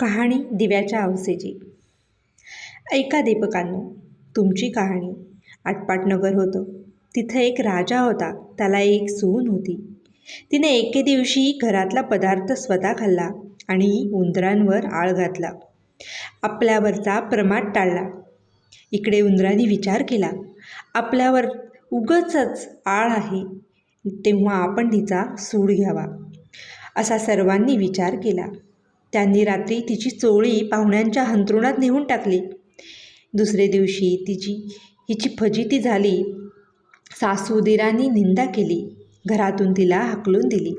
कहाणी दिव्याच्या अवसेची ऐका दीपकांनो तुमची कहाणी आटपाटनगर होतं. तिथं एक राजा होता त्याला एक सून होती. तिने एके दिवशी घरातला पदार्थ स्वतः खाल्ला आणि उंदरांवर आळ घातला. आपल्यावरचा प्रमाद टाळला. इकडे उंदरांनी विचार केला आपल्यावर उगचच आळ आहे. तेव्हा आपण तिचा सूड घ्यावा. असा सर्वांनी विचार केला. त्यांनी रात्री तिची चोळी पाहुण्यांच्या हंतरुणात नेऊन टाकली. दुसरे दिवशी तिची हिची फजिती झाली. सासूदिरांनी निंदा केली. घरातून तिला हाकलून दिली.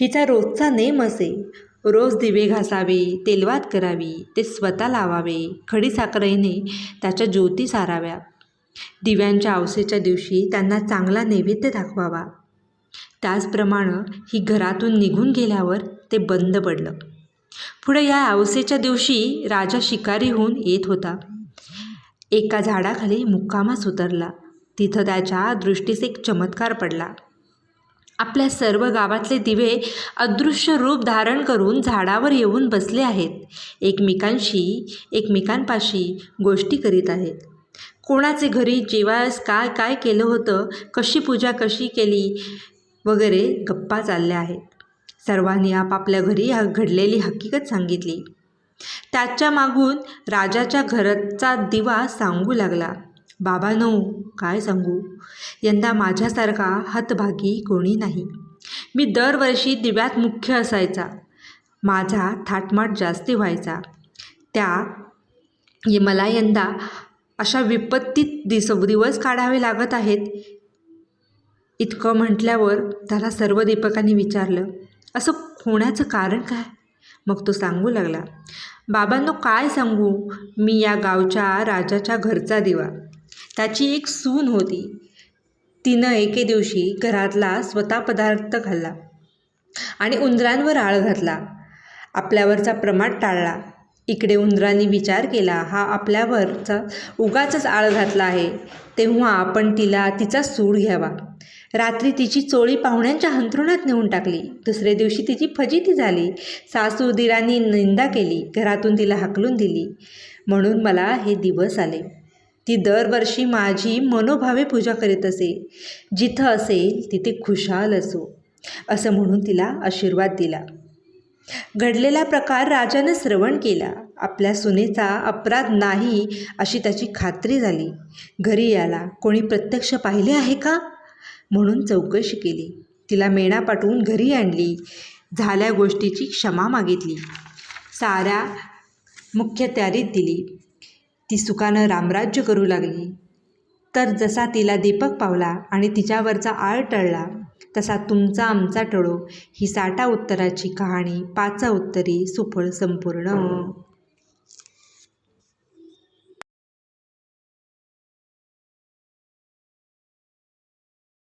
हिचा रोजचा नेम असे. रोज दिवे घासावे तेलवात करावी ते स्वतः लावावे खडीसाखरेने त्याच्या ज्योती साराव्या. दिव्यांच्या आवसेच्या दिवशी त्यांना चांगला नैवेद्य दाखवावा. त्याचप्रमाणे ही घरातून निघून गेल्यावर ते बंद पडलं. पुढे या आवसेच्या दिवशी राजा शिकारी होऊन येत होता. एका झाडाखाली मुक्कामास उतरला तिथं त्याच्या दृष्टीस एक चमत्कार पडला. आपल्या सर्व गावातले दिवे अदृश्य रूप धारण करून झाडावर येऊन बसले आहेत. एकमेकांशी एकमेकांपाशी गोष्टी करीत आहेत. कोणाचे घरी जेवायस काय काय केलं होतं कशी पूजा कशी केली वगैरे गप्पा चालल्या आहेत. सर्वांनी आपापल्या घरी हा घडलेली हकीकत सांगितली. त्याच्या मागून राजाच्या घराचा दिवा सांगू लागला. बाबानो काय सांगू? यंदा माझ्यासारखा हतभागी कोणी नाही. मी दरवर्षी दिव्यात मुख्य असायचा. माझा थाटमाट जास्ती व्हायचा. त्या मला यंदा अशा विपत्तीत दिस दिवस काढावे लागत आहेत. इतकं म्हटल्यावर त्याला सर्व दीपकांनी विचारलं. असं होण्याचं कारण काय? मग तो सांगू लागला बाबांनो काय सांगू? मी या गावच्या राजाच्या घरचा दिवा. त्याची एक सून होती. तिनं एके दिवशी घरातला स्वतः पदार्थ खाल्ला आणि उंदरांवर आळ घातला. आपल्यावरचा प्रमाण टाळला. इकडे उंदरांनी विचार केला हा आपल्यावरचा उगाच आळ घातला आहे. तेव्हा आपण तिला तिचा सूड घ्यावा. रात्री तिची चोळी पाहुण्यांच्या हंतरुणात नेऊन टाकली. दुसऱ्या दिवशी तिची फजिती झाली. सासू दिरांनी निंदा केली. घरातून तिला हाकलून दिली. म्हणून मला हे दिवस आले. ती दरवर्षी माझी मनोभावे पूजा करीत असे. जिथं असेल तिथे खुशाल असो असं म्हणून तिला आशीर्वाद दिला. घडलेला प्रकार राजानं श्रवण केला. आपल्या सुनेचा अपराध नाही अशी त्याची खात्री झाली. घरी याला कोणी प्रत्यक्ष पाहिले आहे का? म्हणून चौकशी केली. तिला मेणा पाठवून घरी आणली. झाल्या गोष्टीची क्षमा मागितली. साऱ्या मुख्य तयारीत दिली. ती सुखानं रामराज्य करू लागली. तर जसा तिला दीपक पावला आणि तिच्यावरचा आळ टळला तसा तुमचा आमचा टळो. ही साठा उत्तराची कहाणी पाचा उत्तरी सुफळ संपूर्ण.